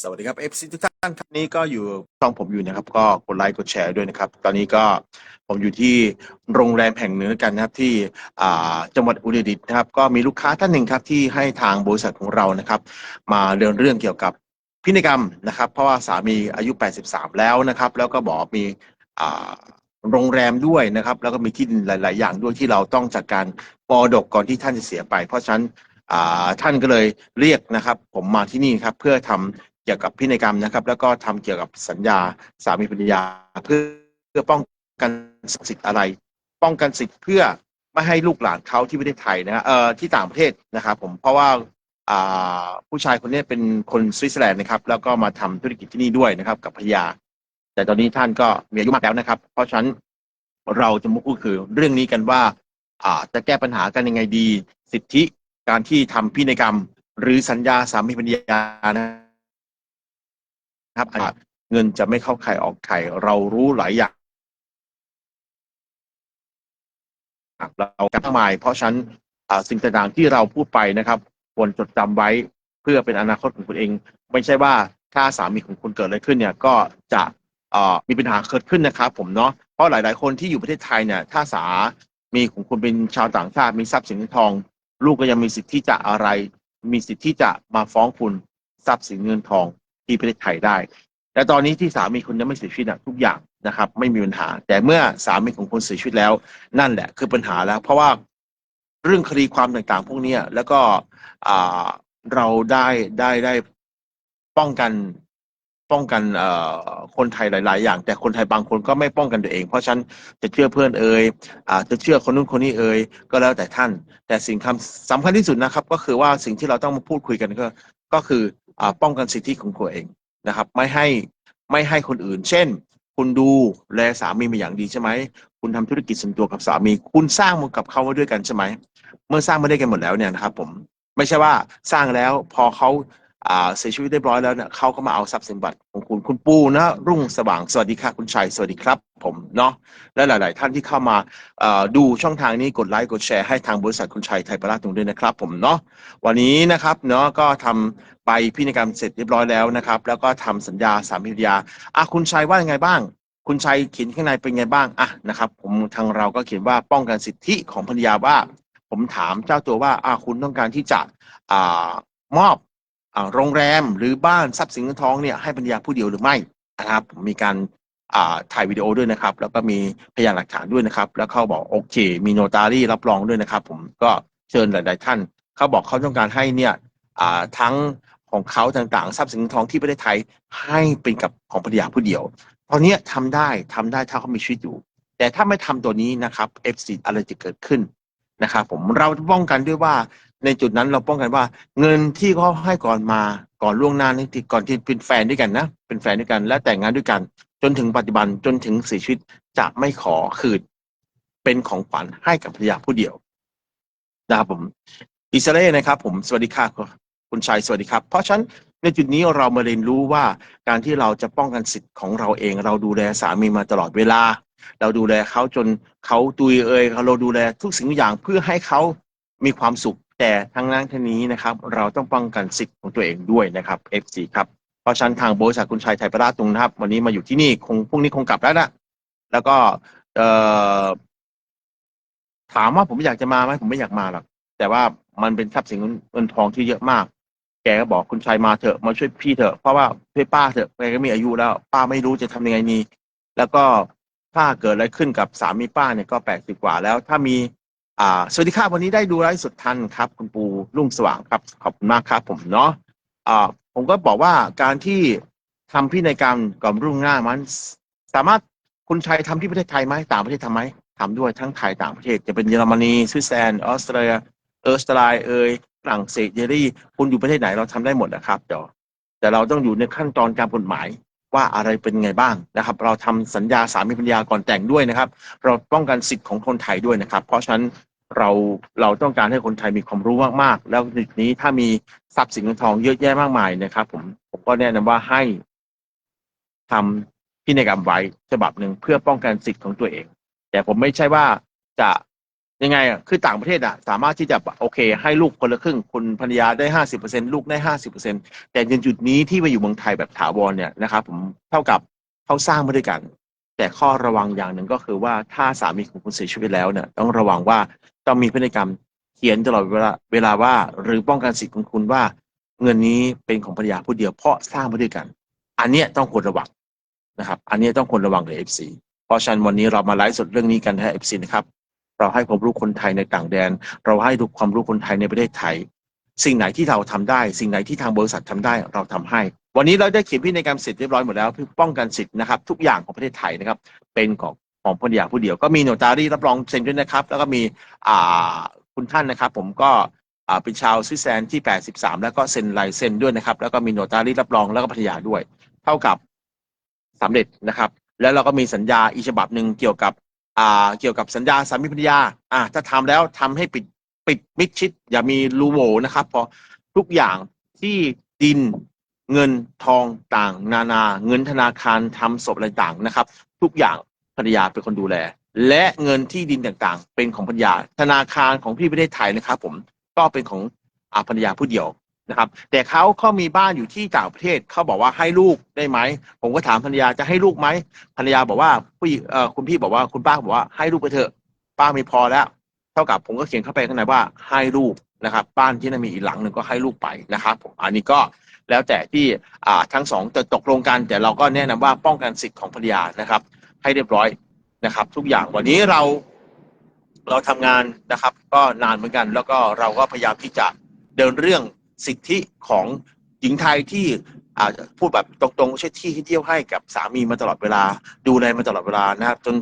สวัสดีครับ FC ทุกท่านครับนี่ก็อยู่ช่องผมอยู่นะครับ ก็กดไลค์กดแชร์ด้วยนะครับ ตอนนี้ก็ผมอยู่ที่โรงแรมแห่งหนึ่งกันนะครับ ที่จังหวัดอุตรดิตถ์นะครับ ก็มีลูกค้าท่านหนึ่งครับที่ให้ทางบริษัทของเรานะครับ มาเรียนเรื่องเกี่ยวกับพินัยกรรมนะครับ เพราะว่าสามีอายุ 83 แล้วนะครับ แล้วก็บอกมีโรงแรมด้วยนะครับ แล้วก็มีที่ดินหลาย ๆ อย่างด้วยที่เราต้องจัดการปอดกก่อนที่ท่านจะเสียไป เพราะฉะนั้นท่านก็เลยเรียกนะครับ ผมมาที่นี่ครับเพื่อทำ เกี่ยวกับพินัยกรรมนะครับ แล้วก็ทำเกี่ยวกับสัญญาสามีภรรยาเพื่อเพื่อป้องกันสิทธิ์อะไร ป้องกันสิทธิ์เพื่อไม่ให้ลูกหลานเขาที่ประเทศไทยนะเอ่อที่ต่างประเทศนะครับผมเพราะว่าอ่าผู้ชายคนนี้เป็นคนสวิตเซอร์แลนด์นะครับ แล้วก็มาทำธุรกิจที่นี่ด้วยนะครับ กับภรรยา แต่ตอนนี้ท่านก็มีอายุมากแล้วนะครับ เพราะฉะนั้นเราจะมาพูดคือเรื่องนี้กันว่าอ่าจะแก้ปัญหากันยังไงดี สิทธิการที่ทำพินัยกรรม หรือสัญญาสามีภรรยานะ ครับอาจเงินจะไม่เข้าใครออกใครเรารู้หลายอย่างเรากันมากมายเพราะฉะนั้นอ่าสิ่งต่างๆที่เราพูดไปนะครับควรจดจำไว้เพื่อเป็นอนาคตของคุณเอง ไม่ใช่ว่าถ้าสามีของคุณเกิดอะไรขึ้นเนี่ยก็จะเอ่อมีปัญหาเกิดขึ้นนะครับ ผมเนาะเพราะหลาย ๆ คนที่อยู่ประเทศไทยเนี่ยถ้าสามีของคุณเป็นชาวต่างชาติมีทรัพย์สินเงินทอง ลูกก็ยังมีสิทธิ์ที่จะอะไร มีสิทธิ์ที่จะมาฟ้องคุณทรัพย์สินเงินทอง ที่ประเทศไทยได้ แต่ตอนนี้ที่สามีคุณยังไม่เสียชีวิตอะทุกอย่างนะครับ ไม่มีปัญหา แต่เมื่อสามีของคุณเสียชีวิตแล้วนั่นแหละ คือปัญหาแล้ว เพราะว่าเรื่องคดีความต่างๆ พวกนี้แล้วก็เราได้ได้ได้ป้องกันป้องกันคนไทยหลาย ๆ อย่าง แต่คนไทยบางคนก็ไม่ป้องกันตัวเอง เพราะฉันจะเชื่อเพื่อนเอ่ยอจะเชื่อคนนู้นคนนี้เอ่ยก็แล้วแต่ท่าน แต่สิ่งคำสำคัญที่สุดนะครับ ก็คือว่าสิ่งที่เราต้องมาพูดคุยกันก็ก็คือ ป้องกันสิทธิของตัวเองนะครับ ไม่ให้ไม่ให้คนอื่น เช่น คุณดูแลสามีมาอย่างดีใช่ไหมคุณทำธุรกิจส่วนตัวกับสามี คุณสร้างมันกับเขามาด้วยกันใช่ไหมเมื่อสร้างมาได้กันหมดแล้วเนี่ยนะครับ ผมไม่ใช่ว่าสร้างแล้วพอเขา เสียชีวิตเรียบร้อยแล้วเนี่ยเขาก็มาเอาทรัพย์สมบัติของคุณคุณปูนะ รุ่งสว่างสวัสดีค่ะคุณชัยสวัสดีครับ ผมเนาะและหลาย ๆ ท่านที่เข้ามาดูช่องทางนี้กดไลค์กดแชร์ให้ทางบริษัทคุณชัยไทยประหลาดตรงด้วยนะครับ ผมเนาะวันนี้นะครับเนาะก็ทำไปพินัยกรรมเสร็จเรียบร้อยแล้วนะครับ แล้วก็ทำสัญญาสามีภรรยาอะคุณชัยว่ายังไงบ้างคุณชัยเขียนข้างในเป็นไงบ้างอะนะครับ ผมทางเราก็เขียนว่าป้องกันสิทธิของภรรยาว่า ผมถามเจ้าตัวว่าอ่าคุณต้องการที่จะอ่ามอบ โรงแรมหรือบ้านทรัพย์สินเงินทองเนี่ยให้ภรรยาผู้เดียวหรือไม่นะครับผมมีการถ่ายวิดีโอด้วยนะครับ แล้วก็มีพยานหลักฐานด้วยนะครับ แล้วเขาบอกโอเค มีโนตารี่รับรองด้วยนะครับ ผมก็เชิญหลาย ๆ ท่าน เขาบอกเขาต้องการให้เนี่ยทั้งของเขาต่างๆ ทรัพย์สินเงินทองที่ประเทศไทยให้เป็นกับของภรรยาผู้เดียว ตอนนี้ยทำได้ทำได้ถ้าเขามีชีวิตอยู่ แต่ถ้าไม่ทำตัวนี้นะครับเอฟซีอะไรจะเกิดขึ้นนะครับผมเราป้องกันด้วยว่า ในจุดนั้นเราป้องกันว่า เงินที่เขาให้ก่อนมาก่อนล่วงหน้านี่ที่ก่อนที่เป็นแฟนด้วยกันนะ เป็นแฟนด้วยกัน และแต่งงานด้วยกัน จนถึงปัจจุบันจนถึงเสียชีวิตจะไม่ขอคืนเป็นของขวัญให้กับภรรยาผู้เดียวนะครับผมอิสราเอลนะครับ ผมสวัสดีค่ะคุณชัยสวัสดีครับ เพราะฉะนั้นในจุดนี้เรามาเรียนรู้ว่าการที่เราจะป้องกันสิทธิ์ของเราเอง เราดูแลสามีมาตลอดเวลา เราดูแลเขาจนเขาตุยเอ่ยเราดูแลทุกสิ่งทุกอย่างเพื่อให้เขามีความสุข แต่ทั้งนั้นทั้งนี้นะครับ เราต้องป้องกันสิทธิ์ของตัวเองด้วยนะครับ FC ครับเพราะฉะนั้นทางบริษัทคุณชัยไทยประราชตุงนะครับ วันนี้มาอยู่ที่นี่คงพรุ่งนี้คงกลับแล้วนะแล้วก็เอ่อถามว่าผมอยากจะมาไหมผมไม่อยากมาหรอกแต่ว่ามันเป็นทรัพย์สินเงินทองที่เยอะมาก แกก็บอกคุณชัยมาเถอะมาช่วยพี่เถอะเพราะว่าช่วยป้าเถอะแกก็มีอายุแล้ว ป้าไม่รู้จะทำยังไงนี่แล้วก็ถ้าเกิดอะไรขึ้นกับสามีป้าเนี่ยก็แปดสิบกว่าแล้ว ถ้ามี อ่าสวัสดีครับวันนี้ได้ดูไลฟ์สดทันครับ คุณปูรุ่งสว่างครับ ขอบคุณมากครับ ผมเนาะอ่าผมก็บอกว่าการที่ทำพินัยกรรมก่อนรุ่งหน้ามัน สามารถคุณชัยทำที่ประเทศไทยไหมต่างประเทศทำไหมทำด้วยทั้งไทยต่างประเทศ จะเป็นเยอรมนีสวิตเซอร์แลนด์ออสเตรียเออร์สไตรเอยฝรั่งเศสเยอรี่คุณอยู่ประเทศไหนเราทำได้หมดนะครับเดี๋ยวแต่เราต้องอยู่ในขั้นตอนการกฎหมายว่าอะไรเป็นไงบ้างนะครับ เราทำสัญญาสามีภรรยาก่อนแต่งด้วยนะครับ เราป้องกันสิทธิ์ของคนไทยด้วยนะครับ เพราะฉะนั้น เราเราต้องการให้คนไทยมีความรู้มากๆ แล้วในนี้ถ้ามีทรัพย์สินเงินทองเยอะแยะมากมายนะครับ ผมผมก็แนะนำว่าให้ทำพินัยกรรมไว้ฉบับหนึ่งเพื่อป้องกันสิทธิ์ของตัวเอง แต่ผมไม่ใช่ว่าจะยังไงอะคือต่างประเทศอะสามารถที่จะโอเค ให้ลูกคนละครึ่งคุณภรรยาได้ห้าสิบเปอร์เซ็นลูกได้ห้าสิบเปอร์เซ็นแต่ในจุดนี้ที่มาอยู่เมืองไทยแบบถาวรเนี่ยนะครับผมเท่ากับเขาสร้างมาด้วยกัน แต่ข้อระวังอย่างหนึ่งก็คือว่าถ้าสามีของคุณเสียชีวิตแล้วเนี่ยต้องระวังว่า ต้องมีพฤติกรรมเขียนตลอดเวลาเวลาว่า หรือป้องกันสิทธิ์ของคุณว่า เงินนี้เป็นของภรรยาผู้เดียวเพราะสร้างมาด้วยกัน อันเนี้ยต้องควรระวังนะครับ อันนี้ต้องควรระวังเลย FC เพราะฉะนั้นวันนี้เรามาไลฟ์สดเรื่องนี้กันนะ FC นะครับ เราให้ความรู้คนไทยในต่างแดน เราให้ดูความรู้คนไทยในประเทศไทย สิ่งไหนที่เราทำได้ สิ่งไหนที่ทางบริษัททำได้เราทำให้ วันนี้เราได้เขียนพินัยกรรมสิทธิ์เรียบร้อยหมดแล้วเพื่อป้องกันสิทธิ์นะครับทุกอย่างของประเทศไทยนะครับเป็นของ ของภรรยาผู้เดียว ก็มีโนตารีรับรองเซ็นด้วยนะครับ แล้วก็มีอ่าคุณท่านนะครับ ผมก็อ่าเป็นชาวสวิตเซอร์แลนด์ที่ 83 แล้วก็เซ็นลายเซ็นด้วยนะครับ แล้วก็มีโนตารีรับรองแล้วก็ภรรยาด้วย เท่ากับสำเร็จนะครับ แล้วเราก็มีสัญญาอีกฉบับหนึ่งเกี่ยวกับอ่าเกี่ยวกับสัญญาสามีภรรยาอ่าถ้าทำแล้วทำให้ปิดปิดมิดชิด อย่ามีรูโวนะครับเพราะทุกอย่างที่ดินเงินทองต่าง นานา เงินธนาคารทำศพอะไรต่างนะครับ ทุกอย่าง ภรรยาเป็นคนดูแล และเงินที่ดินต่างๆ เป็นของภรรยา ธนาคารของพี่ประเทศไทยนะครับ ผมก็เป็นของอภรรยาผู้เดียวนะครับ แต่เขาเขามีบ้านอยู่ที่ต่างประเทศเขาบอกว่าให้ลูกได้ไหมผมก็ถามภรรยาจะให้ลูกไหมภรรยาบอกว่าผู้เอ่อคุณพี่บอกว่าคุณป้าบอกว่าให้ลูกไปเถอะ ป้าไม่พอแล้ว เท่ากับผมก็เขียนเข้าไปข้างในว่าให้ลูกนะครับ บ้านที่นั่นมีอีกหลังหนึ่งก็ให้ลูกไปนะครับผมอันนี้ก็แล้วแต่ที่ทั้งสองจะตกลงกันแต่เราก็แนะนำว่าป้องกันสิทธิ์ของภรรยานะครับ ให้เรียบร้อยนะครับ ทุกอย่างวันนี้เราเราทำงานนะครับ ก็นานเหมือนกัน แล้วก็เราก็พยายามที่จะเดินเรื่องสิทธิของหญิงไทยที่อ่าพูดแบบตรงๆใช่ที่ที่เที่ยวให้กับสามีมาตลอดเวลา ดูแลมาตลอดเวลานะครับจน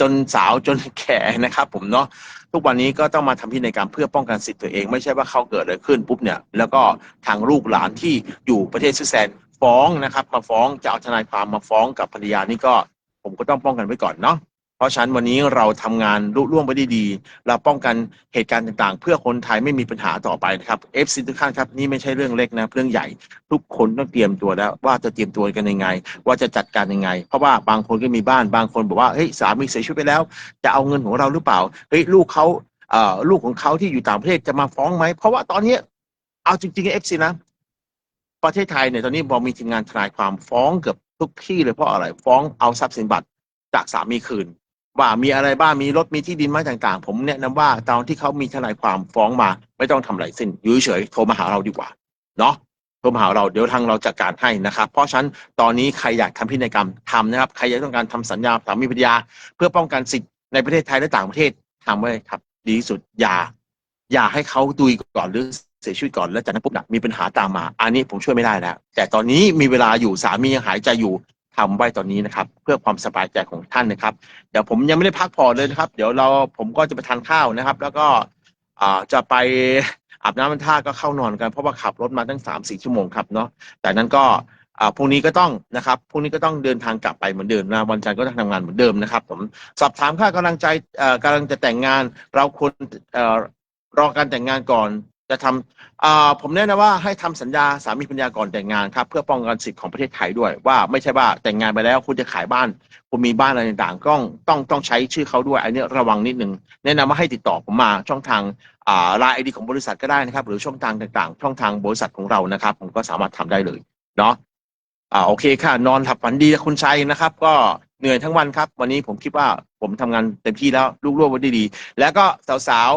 จนสาวจนแก่นะครับ ผมเนาะทุกวันนี้ก็ต้องมาทำพินัยกรรมเพื่อป้องกันสิทธิ์ตัวเอง ไม่ใช่ว่าเขาเกิดอะไรขึ้นปุ๊บเนี่ยแล้วก็ทางลูกหลานที่อยู่ประเทศสวิตเซอร์แลนด์ฟ้องนะครับ มาฟ้องจะเอาทนายความมาฟ้องกับภรรยานี่ก็ ผมก็ต้องป้องกันไว้ก่อนเนาะเพราะฉะนั้นวันนี้เราทำงานรุ่ร่วงไปได้ดี เราป้องกันเหตุการณ์ต่างๆ เพื่อคนไทยไม่มีปัญหาต่อไปนะครับเอฟซีทุกท่านครับนี่ไม่ใช่เรื่องเล็กนะเรื่องใหญ่ ทุกคนต้องเตรียมตัวแล้ว ว่าจะเตรียมตัวกันยังไง ว่าจะจัดการยังไง เพราะว่าบางคนก็มีบ้านบางคนบอกว่าเฮ้ยสามีเสียชีวิตไปแล้ว จะเอาเงินของเราหรือเปล่าเฮ้ยลูกเขาเอ่อลูกของเขาที่อยู่ต่างประเทศจะมาฟ้องไหมเพราะว่าตอนนี้เอาจริงๆเอฟซีนะประเทศไทยเนี่ยตอนนี้บอมีทีมงานทนายความฟ้องเกือบ ทุกที่เลยเพราะอะไรฟ้องเอาทรัพย์สินบัตรจากสามีคืน ว่ามีอะไรบ้างมีรถมีที่ดินมาต่างๆ ผมแนะนำว่าตอนที่เขามีทนายความฟ้องมาไม่ต้องทำอะไรสิ้นอยู่เฉยโทรมาหาเราดีกว่าเนาะโทรมาหาเราเดี๋ยวทางเราจัดการให้นะครับ เพราะฉะนั้นตอนนี้ใครอยากทำพินัยกรรมทำนะครับ ใครอยากต้องการทำสัญญาสามีภรรยา เพื่อป้องกันสิทธิ์ในประเทศไทยและต่างประเทศทำไว้ครับ ดีที่สุดอย่าอย่าให้เขาดุยก่อนหรือ เสียชีวิตก่อนแล้วจากนั้นปุ๊บน่ะมีปัญหาตามมา อันนี้ผมช่วยไม่ได้แล้วแต่ตอนนี้มีเวลาอยู่สามียังหายใจอยู่ทำไว้ตอนนี้นะครับ เพื่อความสบายใจของท่านนะครับ เดี๋ยวผมยังไม่ได้พักผ่อนเลยนะครับ เดี๋ยวเราผมก็จะไปทานข้าวนะครับ แล้วก็อ่าจะไปอาบน้ำมันท่าก็เข้านอนกันเพราะว่าขับรถมาตั้งสามสี่ชั่วโมงครับเนาะแต่นั้นก็อ่าพรุ่งนี้ก็ต้องนะครับพรุ่งนี้ก็ต้องเดินทางกลับไปเหมือนเดิมนะวันจันทร์ก็ต้องทำงานเหมือนเดิมนะครับ ผมสอบถามค่ากำลังใจเอ่อกำลังจะแต่งงาน เราควรเอ่อรอการแต่งงานก่อน จะทำอ่าผมแนะนำว่าให้ทำสัญญาสามีภรรยาก่อนแต่งงานครับ เพื่อป้องกันสิทธิ์ของประเทศไทยด้วย ว่าไม่ใช่ว่าแต่งงานไปแล้วคุณจะขายบ้าน คุณมีบ้านอะไรต่างๆต้องต้องต้องใช้ชื่อเขาด้วยอันนี้ระวังนิดนึงแนะนำว่าให้ติดต่อผมมาช่องทางอ่าไลน์ไอดีของบริษัทก็ได้นะครับ หรือช่องทางต่างๆ ช่องทางบริษัทของเรานะครับ ผมก็สามารถทำได้เลยเนาะอ่าโอเคค่ะ นอนหลับฝันดีคุณชัยนะครับ ก็เหนื่อยทั้งวันครับ วันนี้ผมคิดว่าผมทำงานเต็มที่แล้วลูกร่วมวันด้ดีแล้วก็สาว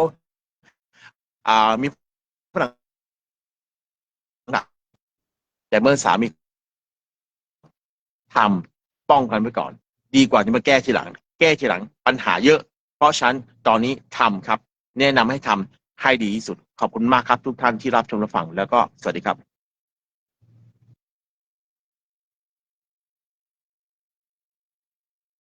ๆอ่ามีฝรั่ง แต่เมื่อสามีทำป้องกันไว้ก่อน ดีกว่าที่มาแก้ทีหลัง แก้ทีหลังปัญหาเยอะ เพราะฉันตอนนี้ทำครับ แนะนำให้ทำให้ดีที่สุด ขอบคุณมากครับทุกท่านที่รับชมและฟังแล้วก็สวัสดีครับ